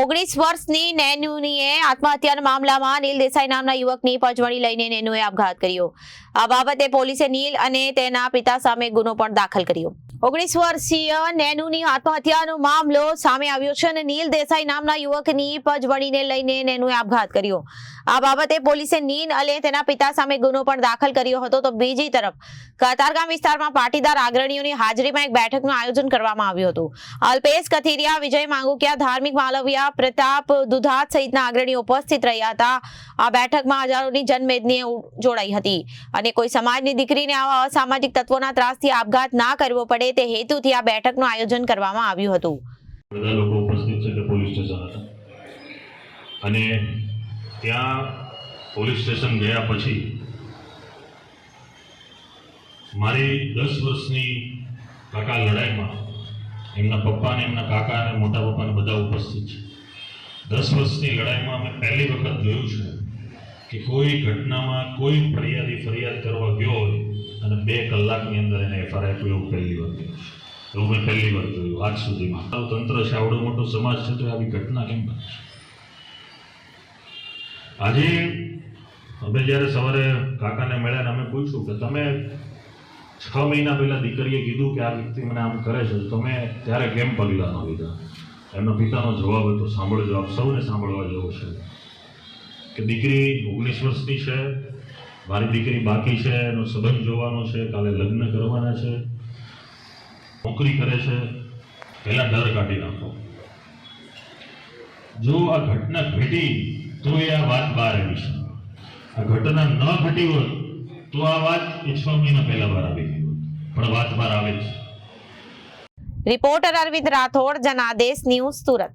ઓગણીસ વર્ષની નેનુનીએ આત્મહત્યાના મામલામાં નીલ દેસાઈ નામના યુવકની પજવણી લઈને નેનુએ આપઘાત કર્યો. આ બાબતે પોલીસે નીલ અને તેના પિતા સામે ગુનો પણ દાખલ કર્યો. ઓગણીસ વર્ષીય નેનુની આત્મહત્યાનો મામલો સામે આવ્યો છે અને નીલ દેસાઈ નામના યુવકની પજવણીને લઈને નેનુએ આપઘાત કર્યો. આ બાબતે પોલીસે નીન અલી તેના પિતા સામે ગુનો પણ દાખલ કર્યો હતો. તો બીજી તરફ, કતારગામ વિસ્તારમાં પાટીદાર અગ્રણીઓની હાજરીમાં એક બેઠકનું આયોજન કરવામાં આવ્યું હતું. અલ્પેશ કથિરિયા, વિજય માંગુકિયા, ધાર્મિક માલવિયા, પ્રતાપ દુધાત સહિતના અગ્રણીઓ ઉપસ્થિત રહ્યા હતા. આ બેઠકમાં હજારોની જનમેદની જોડાઈ હતી. અને કોઈ સમાજની દીકરીને આવા અસામાજિક તત્વોના ત્રાસથી આપઘાત ના કરવો પડે તે હેતુથી આ બેઠકનું આયોજન કરવામાં આવ્યું હતું. બધા લોકો ઉપસ્થિત છે પોલીસ સ્ટેશન હતા. અને ત્યાં પોલીસ સ્ટેશન ગયા પછી મારી દસ વર્ષની કાકા લડાઈમાં એમના પપ્પા અને એમના કાકા અને મોટા પપ્પાને બધા ઉપસ્થિત છે. દસ વર્ષની લડાઈમાં મેં પહેલી વખત જોયું છે કે કોઈ ઘટનામાં કોઈ ફરિયાદી ફરિયાદ કરવા ગયો હોય અને બે કલાકની અંદર એને એફઆરઆઈ આપ્યું એવું પહેલી વાર છે. એવું મેં પહેલી વાર જોયું આજ સુધીમાં. તંત્ર છે, આવડો મોટો સમાજ છે, તો આવી ઘટના કેમ બને છે? આજે અમે જ્યારે સવારે કાકાને મળ્યા અમે પૂછ્યું કે તમે છ મહિના પહેલા દીકરીએ કીધું કે આ વ્યક્તિ મને આમ કરે છે તમે ત્યારે કેમ પગલાં ન લીધા? એમનો પિતાનો જવાબ હતો, સાંભળો જવાબ, સૌને સાંભળવા જેવો છે કે દીકરી ઓગણીસ વર્ષની છે, મારી દીકરી બાકી છે, એનો સંબંધ જોવાનો છે, કાલે લગ્ન કરવાના છે, નોકરી કરે છે, પહેલા ડર કાઢી નાખો. જો આ ઘટના ઘટી તો એ આ વાત બહાર આવી છે. આ ઘટના ન ઘટી હોત તો આ વાત છ મહિના પહેલા બહાર આવી ગઈ પણ વાત બહાર આવે છે. Reporter Arvind Rathod, Janadesh news Surat.